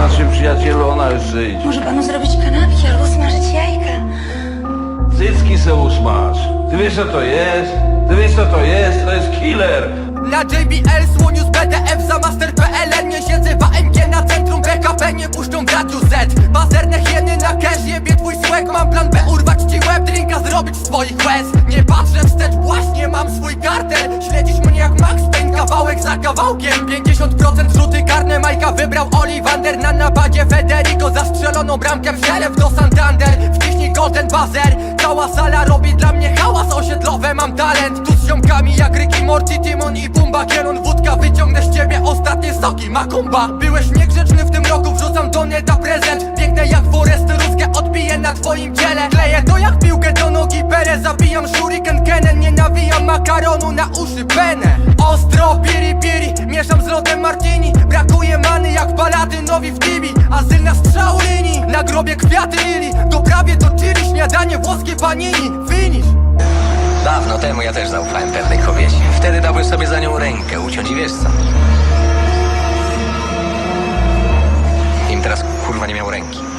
naszym przyjacielu, ona idzie. Może panu zrobić kanapki albo smażyć jajka. Cycki se usmaż. Ty wiesz co to jest? Ty wiesz co to jest? To jest killer. Na JBL słoniu z BDF za Master PLN Nie siedzę w AMG na centrum BKP Nie puszczą w radiu Z Pazerne hieny na cash Jebie twój swag Mam plan B urwać ci łeb Drinka zrobić z twoich łez Nie patrzę wstecz Właśnie mam swój kartel Śledzisz mnie jak Max Payne Kawałek za kawałkiem 50% rzuty wybrał Oliwander Na napadzie Federico Zastrzeloną bramkę Przelew do Santander. Wciśnij golden buzzer Cała sala robi dla mnie hałas osiedlowy Mam talent. Tu z ziomkami jak Ricky Morty, Timon i Pumba Kielon wódka Wyciągnę z ciebie ostatnie soki Makumba. Byłeś niegrzeczny w tym roku Wrzucam do neta prezent. Biegnę jak Forest Ruskę odbiję na twoim ciele. Kleję to jak Makaronu na uszy penę. Ostro, piri piri, mieszam z lotem martini. Brakuje many jak paladynowi w dibi Azyl na strzał linii, na grobie kwiaty lili. Doprawie do chili, śniadanie włoskie panini. Finish Dawno temu ja też zaufałem pewnej kobiecie. Wtedy dałbym sobie za nią rękę uciąć i wiesz co? Im teraz kurwa nie miał ręki.